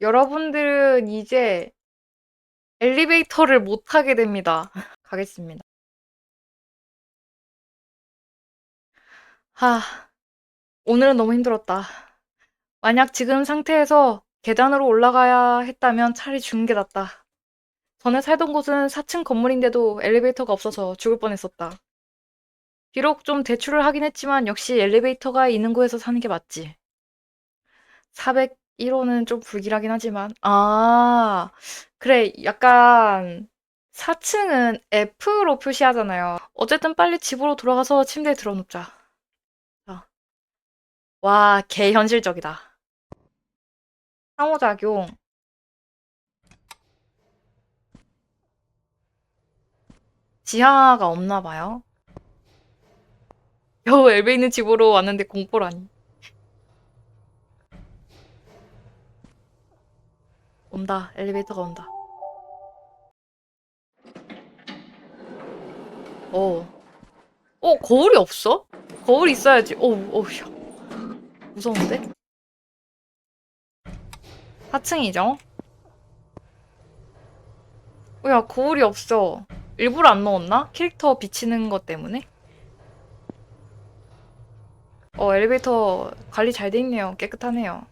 여러분들은 이제 엘리베이터를 못 타게 됩니다. 가겠습니다. 하, 오늘은 너무 힘들었다. 만약 지금 상태에서 계단으로 올라가야 했다면 차라리 죽는 게 낫다. 전에 살던 곳은 4층 건물인데도 엘리베이터가 없어서 죽을 뻔했었다. 비록 좀 대출을 하긴 했지만 역시 엘리베이터가 있는 곳에서 사는 게 맞지. 401호는 좀 불길하긴 하지만, 아, 그래, 약간 4층은 F로 표시하잖아요. 어쨌든 빨리 집으로 돌아가서 침대에 들어눕자. 자. 와, 개 현실적이다. 상호작용. 지하가 없나 봐요. 겨우 엘베 있는 집으로 왔는데 공포라니. 온다. 엘리베이터가 온다. 어. 어, 거울이 없어? 거울 있어야지. 어, 어, 야. 무서운데? 4층이죠? 어, 야, 거울이 없어. 일부러 안 넣었나? 캐릭터 비치는 것 때문에? 어, 엘리베이터 관리 잘 돼 있네요. 깨끗하네요.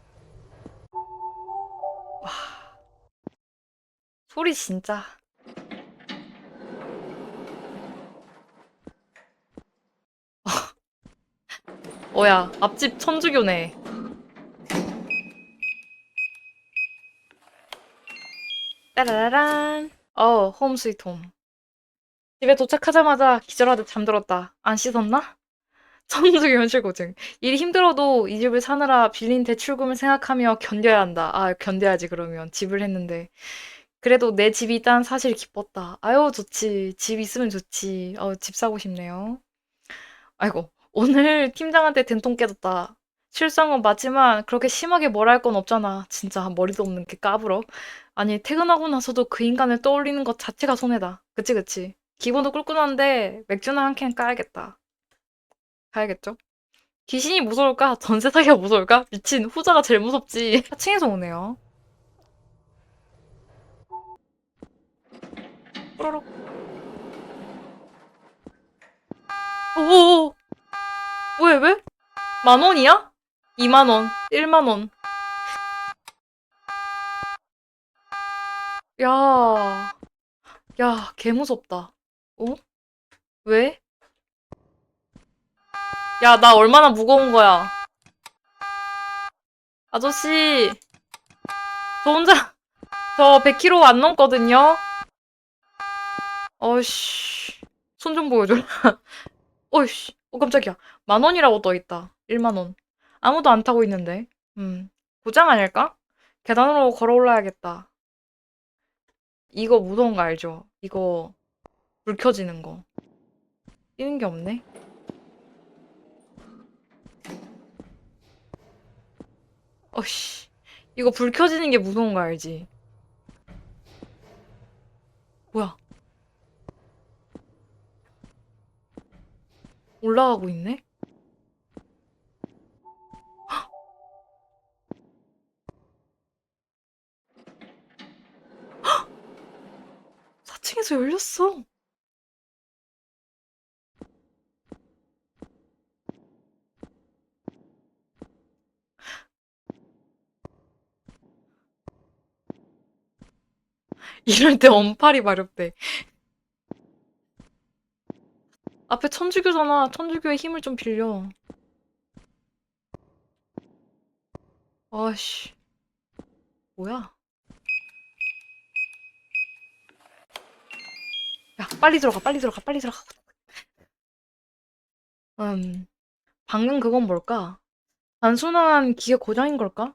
소리 진짜. 어야, 앞집 천주교네. 따라라란. 어, 홈 스위트 홈. 집에 도착하자마자 기절하듯 잠들었다. 안 씻었나? 천주교 현실 고증. 일이 힘들어도 이 집을 사느라 빌린 대출금을 생각하며 견뎌야 한다. 아, 견뎌야지 그러면. 집을 했는데. 그래도 내 집이 있다는 사실 기뻤다. 아유, 좋지. 집 있으면 좋지. 어, 집 사고 싶네요. 아이고, 오늘 팀장한테 된통 깨졌다. 실수한 맞지만 그렇게 심하게 뭘할건 없잖아. 진짜 머리도 없는 게 까불어. 아니, 퇴근하고 나서도 그 인간을 떠올리는 것 자체가 손해다. 그치, 그치. 기분도 꿀꿀한데 맥주나 한 캔 까야겠다. 가야겠죠? 귀신이 무서울까? 전세 사기가 무서울까? 미친, 후자가 제일 무섭지. 4층에서 오네요. 뽀로록. 오오오. 왜, 왜? 만 원이야? 2만 원, 1만 원. 야, 야, 개 무섭다. 어? 왜? 야, 나 얼마나 무거운 거야. 아저씨, 저 혼자, 저 100kg 안 넘거든요? 어이씨, 손 좀 보여줘. 어이씨, 어, 깜짝이야. 만 원이라고 떠있다. 1만 원. 아무도 안 타고 있는데. 음, 고장 아닐까? 계단으로 걸어 올라야겠다. 이거 무서운 거 알죠? 이거, 불 켜지는 거. 뛰는 게 없네? 어씨, 이거 불 켜지는 게 무서운 거 알지? 뭐야? 올라가고 있네? 헉! 4층에서 열렸어. 이럴 때 언팔이 마렵대. 앞에 천주교잖아. 천주교의 힘을 좀 빌려. 아씨. 뭐야? 야, 빨리 들어가, 빨리 들어가, 빨리 들어가. 음, 방금 그건 뭘까? 단순한 기계 고장인 걸까?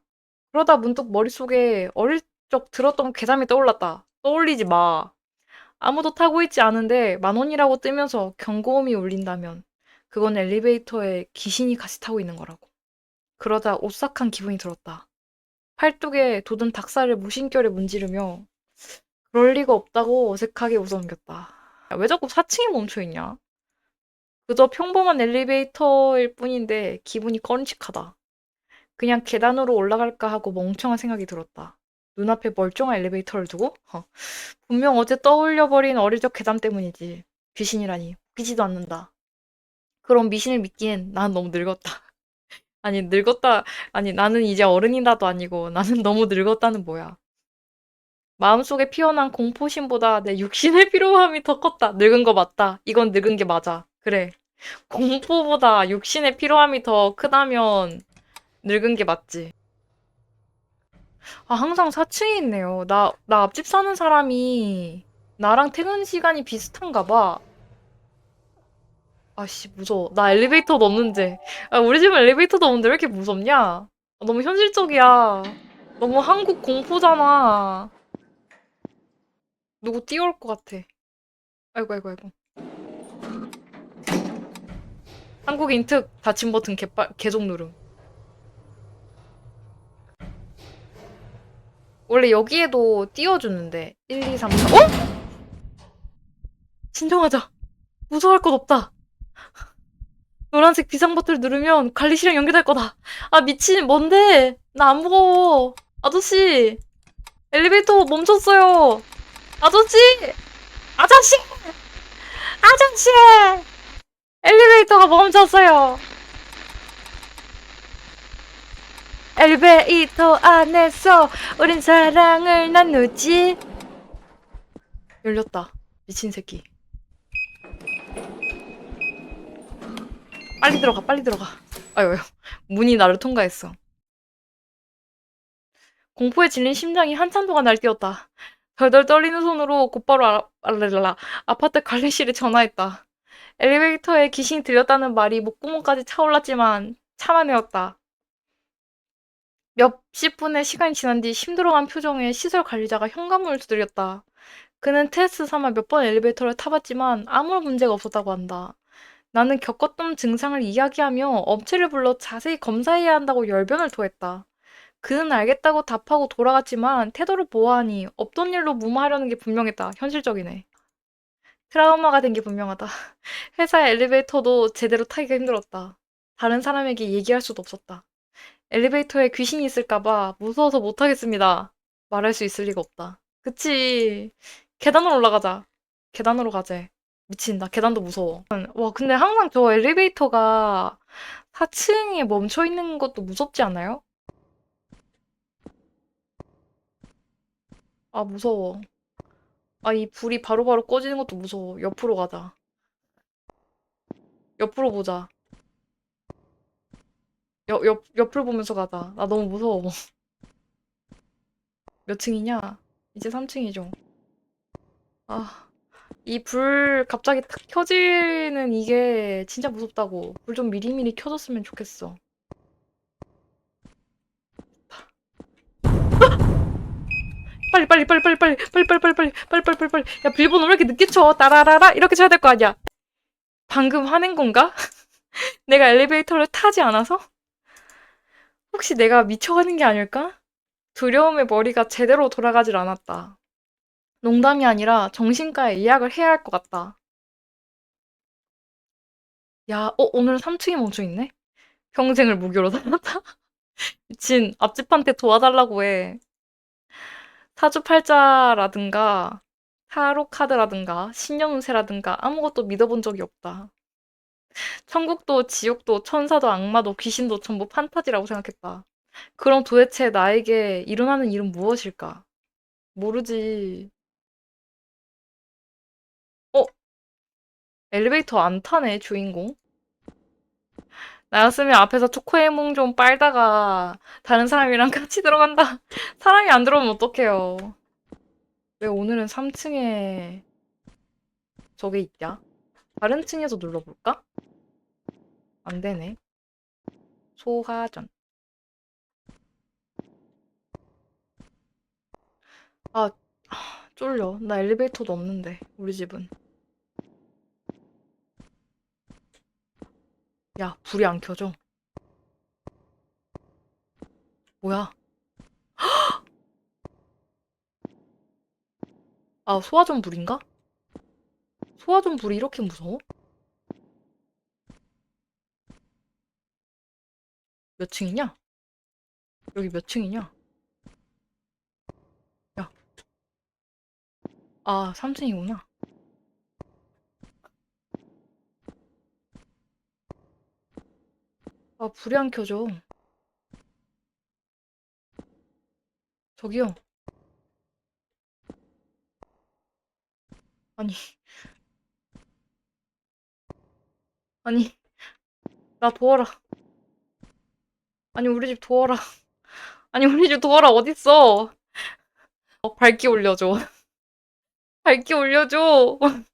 그러다 문득 머릿속에 어릴 적 들었던 괴담이 떠올랐다. 떠올리지 마. 아무도 타고 있지 않은데 만 원이라고 뜨면서 경고음이 울린다면 그건 엘리베이터에 귀신이 같이 타고 있는 거라고. 그러다 오싹한 기분이 들었다. 팔뚝에 돋은 닭살을 무심결에 문지르며 그럴 리가 없다고 어색하게 웃어넘겼다. 야, 왜 자꾸 4층에 멈춰있냐? 그저 평범한 엘리베이터일 뿐인데 기분이 꺼림칙하다. 그냥 계단으로 올라갈까 하고 멍청한 생각이 들었다. 눈앞에 멀쩡한 엘리베이터를 두고? 허, 분명 어제 떠올려버린 어릴 적 괴담 때문이지. 귀신이라니. 웃기지도 않는다. 그럼 미신을 믿기엔 난 너무 늙었다. 아니, 늙었다. 아니, 나는 이제 어른이라도 아니고 나는 너무 늙었다는 뭐야. 마음속에 피어난 공포심보다 내 육신의 피로함이 더 컸다. 늙은 거 맞다. 이건 늙은 게 맞아. 그래. 공포보다 육신의 피로함이 더 크다면 늙은 게 맞지. 아, 항상 4층에 있네요. 나, 나 앞집 사는 사람이 나랑 퇴근 시간이 비슷한가 봐. 아씨, 무서워. 나 엘리베이터도 없는데. 아, 우리 집은 엘리베이터도 없는데 왜 이렇게 무섭냐? 아, 너무 현실적이야. 너무 한국 공포잖아. 누구 뛰어올 것 같아. 아이고, 아이고, 아이고. 한국인 특 닫힌 버튼 개빠, 계속 누름. 원래 여기에도 띄워주는데 1, 2, 3, 4 어? 진정하자. 무서워할 것 없다. 노란색 비상 버튼을 누르면 관리실이랑 연결될 거다. 아 미친 뭔데? 나 안 무거워. 아저씨 엘리베이터 멈췄어요. 아저씨? 아저씨! 아저씨! 엘리베이터가 멈췄어요 엘리베이터 안에서 우린 사랑을 나누지. 열렸다. 미친 새끼. 빨리 들어가, 빨리 들어가. 아유, 아유. 문이 나를 통과했어. 공포에 질린 심장이 한참 동안 날뛰었다. 덜덜 떨리는 손으로 곧바로 아, 알랄라, 아파트 관리실에 전화했다. 엘리베이터에 귀신이 들렸다는 말이 목구멍까지 차올랐지만 참아내었다. 몇십 분의 시간이 지난 뒤 힘들어한 표정의 시설 관리자가 현관문을 두드렸다. 그는 테스트 삼아 몇 번 엘리베이터를 타봤지만 아무런 문제가 없었다고 한다. 나는 겪었던 증상을 이야기하며 업체를 불러 자세히 검사해야 한다고 열변을 토했다. 그는 알겠다고 답하고 돌아갔지만 태도를 보아하니 없던 일로 무마하려는 게 분명했다. 현실적이네. 트라우마가 된 게 분명하다. 회사의 엘리베이터도 제대로 타기가 힘들었다. 다른 사람에게 얘기할 수도 없었다. 엘리베이터에 귀신이 있을까봐 무서워서 못하겠습니다. 말할 수 있을 리가 없다. 그치. 계단으로 올라가자. 계단으로 가재. 미친, 나 계단도 무서워. 와, 근데 항상 저 엘리베이터가 4층에 멈춰 있는 것도 무섭지 않아요? 아, 무서워. 아, 이 불이 바로바로 꺼지는 것도 무서워. 옆으로 가자. 옆으로 보자. 옆, 옆, 옆을 보면서 가자. 나 너무 무서워. 몇 층이냐? 이제 3층이죠. 아, 이 불 갑자기 탁 켜지는 이게 진짜 무섭다고. 불 좀 미리미리 켜졌으면 좋겠어. 빨리 빨리 빨리 빨리 빨리 빨리 빨리 빨리 빨리 빨리 빨리 빨리 빨리 야 비밀번호 왜 이렇게 늦게 쳐 따라라라 이렇게 쳐야 될 거 아니야 방금 화낸 건가? 내가 엘리베이터를 타지 않아서? 혹시 내가 미쳐가는 게 아닐까? 두려움의 머리가 제대로 돌아가질 않았다. 농담이 아니라 정신과에 예약을 해야 할 것 같다. 야, 어, 오늘 3층에 멈춰있네? 평생을 무교로 살았다? 미친, 앞집한테 도와달라고 해. 사주팔자라든가, 타로카드라든가, 신념운세라든가 아무것도 믿어본 적이 없다. 천국도 지옥도 천사도 악마도 귀신도 전부 판타지라고 생각했다. 그럼 도대체 나에게 일어나는 일은 무엇일까? 모르지. 어? 엘리베이터 안 타네, 주인공. 나였으면 앞에서 초코에몽 좀 빨다가 다른 사람이랑 같이 들어간다. 사람이 안 들어오면 어떡해요. 왜 오늘은 3층에 저게 있냐? 다른 층에서 눌러볼까? 안 되네. 소화전. 아, 아, 쫄려. 나 엘리베이터도 없는데, 우리 집은. 야, 불이 안 켜져. 뭐야? 아, 소화전 불인가? 소화전 불이 이렇게 무서워? 몇 층이냐? 여기 몇 층이냐? 아, 3층이구나. 아, 불이 안 켜져. 저기요. 아니. 아니. 나 도와라. 아니, 우리 집 도와라. 아니, 우리 집 도와라. 어딨어? 어, 밝기 올려줘. 밝기 올려줘.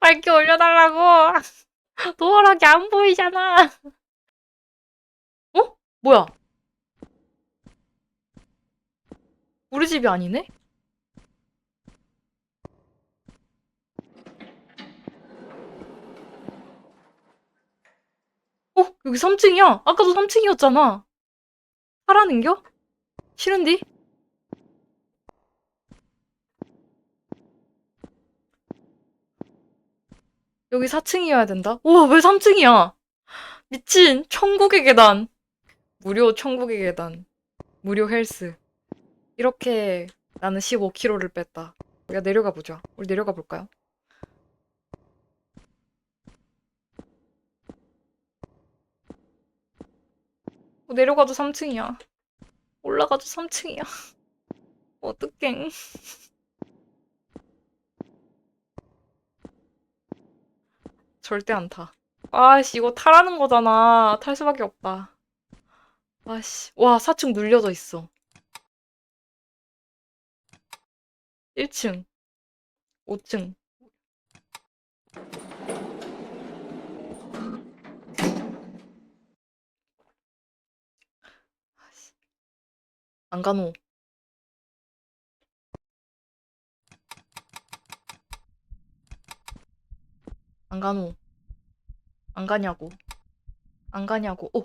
밝기 올려달라고. 도어락이 안 보이잖아. 어? 뭐야? 우리 집이 아니네? 어? 여기 3층이야. 아까도 3층이었잖아. 살아는겨? 싫은디? 여기 4층이어야 된다? 우와, 왜 3층이야? 미친, 천국의 계단. 무료 천국의 계단. 무료 헬스. 이렇게 나는 15kg를 뺐다. 우리가 내려가 보자. 우리 내려가 볼까요? 내려가도 3층이야. 올라가도 3층이야. 어떡해. 절대 안 타. 아씨, 이거 타라는 거잖아. 탈 수밖에 없다. 아씨. 와, 4층 눌려져 있어. 1층. 5층. 안 가노. 안 가노. 안 가냐고. 안 가냐고. 오.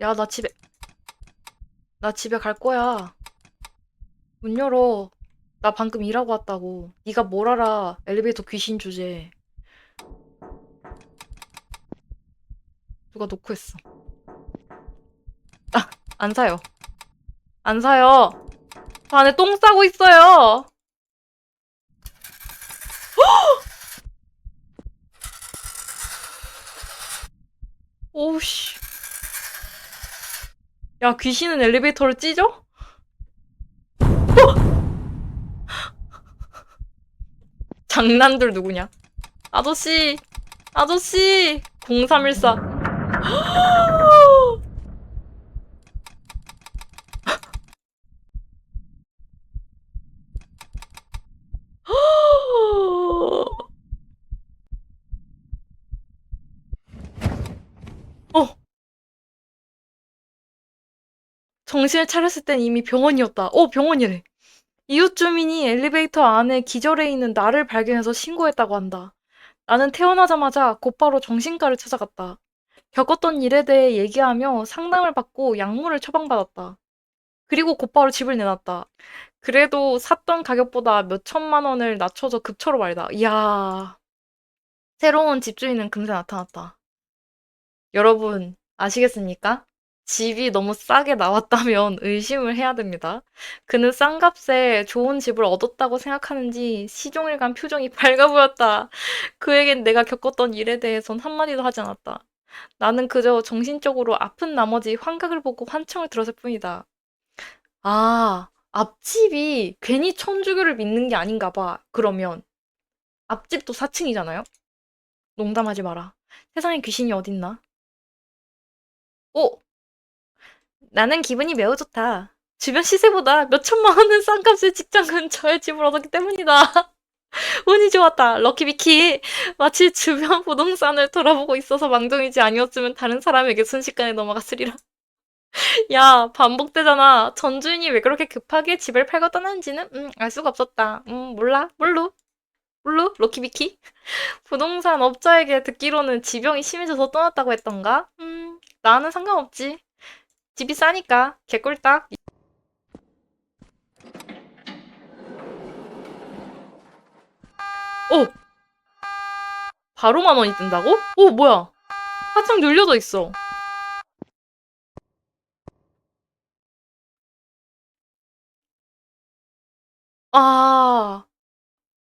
야, 나 집에 나 집에 갈 거야. 문 열어. 나 방금 일하고 왔다고. 네가 뭘 알아? 엘리베이터 귀신 주제. 누가 놓고 했어. 아, 안 사요. 안 사요. 저 안에 똥 싸고 있어요. 오우씨. 야, 귀신은 엘리베이터를 찢어? 어! 장난들 누구냐? 아저씨, 아저씨, 0314. 어, 정신을 차렸을 땐 이미 병원이었다. 어, 병원이래. 이웃 주민이 엘리베이터 안에 기절해 있는 나를 발견해서 신고했다고 한다. 나는 태어나자마자 곧바로 정신과를 찾아갔다. 겪었던 일에 대해 얘기하며 상담을 받고 약물을 처방받았다. 그리고 곧바로 집을 내놨다. 그래도 샀던 가격보다 몇 천만 원을 낮춰서 급처로 말이다. 이야. 새로운 집주인은 금세 나타났다. 여러분, 아시겠습니까? 집이 너무 싸게 나왔다면 의심을 해야 됩니다. 그는 싼 값에 좋은 집을 얻었다고 생각하는지 시종일관 표정이 밝아 보였다. 그에겐 내가 겪었던 일에 대해선 한마디도 하지 않았다. 나는 그저 정신적으로 아픈 나머지 환각을 보고 환청을 들었을 뿐이다. 아, 앞집이 괜히 천주교를 믿는 게 아닌가 봐. 그러면 앞집도 4층이잖아요? 농담하지 마라. 세상에 귀신이 어딨나? 오! 나는 기분이 매우 좋다. 주변 시세보다 몇 천만 원은 싼 값에 직장 근처에 집을 얻었기 때문이다. 운이 좋았다. 럭키비키. 마치 주변 부동산을 돌아보고 있어서 망정이지 아니었으면 다른 사람에게 순식간에 넘어갔으리라. 야, 반복되잖아. 전 주인이 왜 그렇게 급하게 집을 팔고 떠난지는 음, 알 수가 없었다. 음, 몰라. 몰루. 몰루? 럭키비키? 부동산 업자에게 듣기로는 지병이 심해져서 떠났다고 했던가? 음, 나는 상관없지. 집이 싸니까 개꿀딱. 오! 바로 만 원이 뜬다고? 오, 뭐야? 화장 눌려져 있어. 아.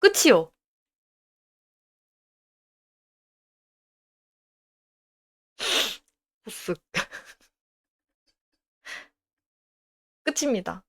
끝이요. 보스. 끝입니다.